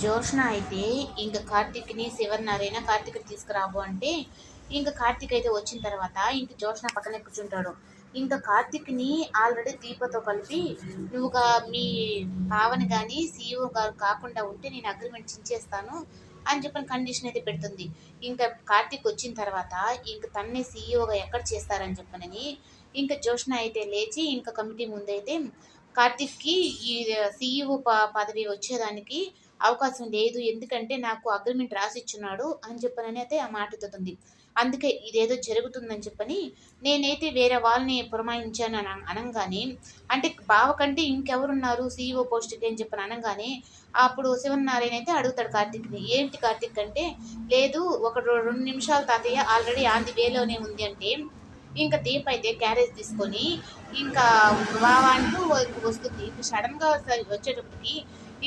జోష్న అయితే ఇంక కార్తీక్ని శివనారాయణ కార్తీక్ తీసుకురావు అంటే ఇంకా కార్తీక్ అయితే వచ్చిన తర్వాత ఇంక జోష్న పక్కనే కూర్చుంటాడు. ఇంకా కార్తీక్ని ఆల్రెడీ దీపతో కలిపి నువ్వు మీ భావన కానీ సీఈఓ గారు కాకుండా ఉంటే నేను అగ్రిమెంట్ చించేస్తాను అని చెప్పిన కండిషన్ అయితే పెడుతుంది. ఇంకా కార్తీక్ వచ్చిన తర్వాత ఇంక తన్నే సీఈఓగా ఎక్కడ చేస్తారని చెప్పనని ఇంకా జోష్న అయితే లేచి ఇంకా కమిటీ ముందైతే కార్తీక్కి ఈ సీఈఓ పదవి వచ్చేదానికి అవకాశం లేదు. ఎందుకంటే నాకు అగ్రిమెంట్ రాసిచ్చున్నాడు అని చెప్పనని అయితే ఆ మాట అందుకే ఇదేదో జరుగుతుందని చెప్పని నేనైతే వేరే వాళ్ళని పురమాయించాను అని అనగానే. అంటే బావ కంటే ఇంకెవరున్నారు సీఈఓ పోస్ట్కి అని చెప్పని అనగానే అప్పుడు శివనారాయణ అయితే అడుగుతాడు కార్తీక్ని. ఏంటి కార్తీక్ అంటే లేదు ఒక రెండు నిమిషాలు తాతయ్య ఆల్రెడీ ఆంది వేలోనే ఉంది అంటే ఇంకా దీప్ అయితే క్యారేజ్ తీసుకొని ఇంకా బావ అంటూ వస్తుంది ఇప్పుడు సడన్గా వచ్చేటప్పటికి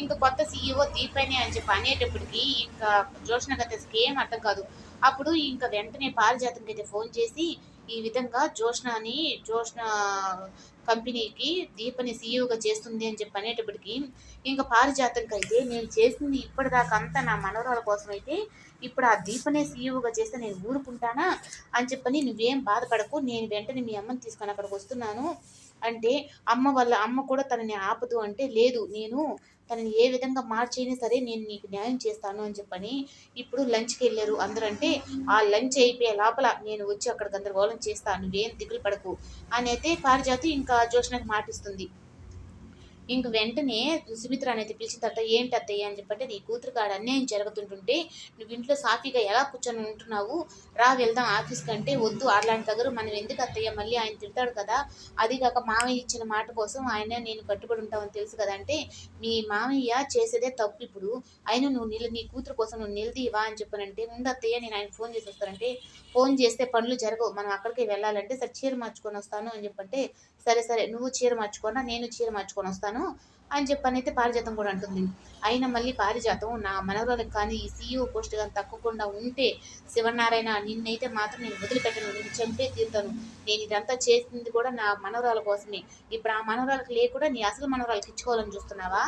ఇంకా కొత్త సీఈఓ దీపని అని చెప్పి అనేటప్పటికి ఇంకా జోష్న గతకి ఏం అర్థం కాదు. అప్పుడు ఇంకా వెంటనే పారిజాతంకి అయితే ఫోన్ చేసి ఈ విధంగా జోష్నని జోష్న కంపెనీకి దీపని సీఈఓగా చేస్తుంది అని చెప్పి అనేటప్పటికి ఇంకా పారిజాతంకి అయితే నేను చేసింది ఇప్పటిదాకా అంతా నా మనవరాల కోసం అయితే ఇప్పుడు ఆ దీపనే సీఈఓగా చేస్తే నేను ఊరుకుంటానా అని చెప్పని నువ్వేం బాధపడకు నేను వెంటనే మీ అమ్మని తీసుకొని అక్కడికి వస్తున్నాను. అంటే అమ్మ వల్ల అమ్మ కూడా తనని ఆపదు అంటే లేదు. నేను తనని ఏ విధంగా మార్చైనా సరే నేను నీకు న్యాయం చేస్తాను అని చెప్పని ఇప్పుడు లంచ్కి వెళ్ళారు. అందరూ అంటే ఆ లంచ్ అయిపోయే లోపల నేను వచ్చి అక్కడ గందరగోళం చేస్తాను నువ్వేం దిగులు పడకు అని అయితే పారిజాతి ఇంకా జోష్నకి మాటిస్తుంది. ఇంక వెంటనే సుమిత్ర అనేది పిలిచిన తర్వాత ఏంటి అత్తయ్య? అని చెప్పంటే నీ కూతురు కాడ అన్యాయం జరుగుతుంటుంటే నువ్వు ఇంట్లో సాఫీగా ఎలా కూర్చొని ఉంటున్నావు? రా వెళ్దాం ఆఫీస్ కంటే వద్దు. అలాంటి దగ్గర మనం ఎందుకు అత్తయ్య మళ్ళీ ఆయన తిడతాడు కదా? అది కాక మామయ్య ఇచ్చిన మాట కోసం ఆయన నేను కట్టుబడి ఉంటామని తెలుసు కదా అంటే మీ మామయ్య చేసేదే తప్పు ఇప్పుడు. అయినా నువ్వు నిల నీ కూతురు కోసం నువ్వు నిలదీవా అని చెప్పానంటే ముందు అత్తయ్య నేను ఆయన ఫోన్ చేసి వస్తానంటే ఫోన్ చేస్తే పనులు జరగవు. మనం అక్కడికి వెళ్ళాలంటే సరే చీర మార్చుకొని వస్తాను అని చెప్పంటే సరే సరే నువ్వు చీర మార్చుకోనా? నేను చీర మార్చుకొని వస్తాను అని చెప్పని అయితే పారిజాతం కూడా అంటుంది. అయినా మళ్ళీ పారిజాతం నా మనవరాలకు కానీ ఈ సీఈఓ పోస్ట్ కానీ తక్కకుండా ఉంటే శివనారాయణ నిన్నైతే మాత్రం నేను వదిలిపెట్టను నేను చంపే తీరుతాను. నేను ఇదంతా చేసింది కూడా నా మనవరాల కోసమే. ఇప్పుడు ఆ మనవరాలకు లేకుండా నీ అసలు మనవరాలకు ఇచ్చుకోవాలని చూస్తున్నావా?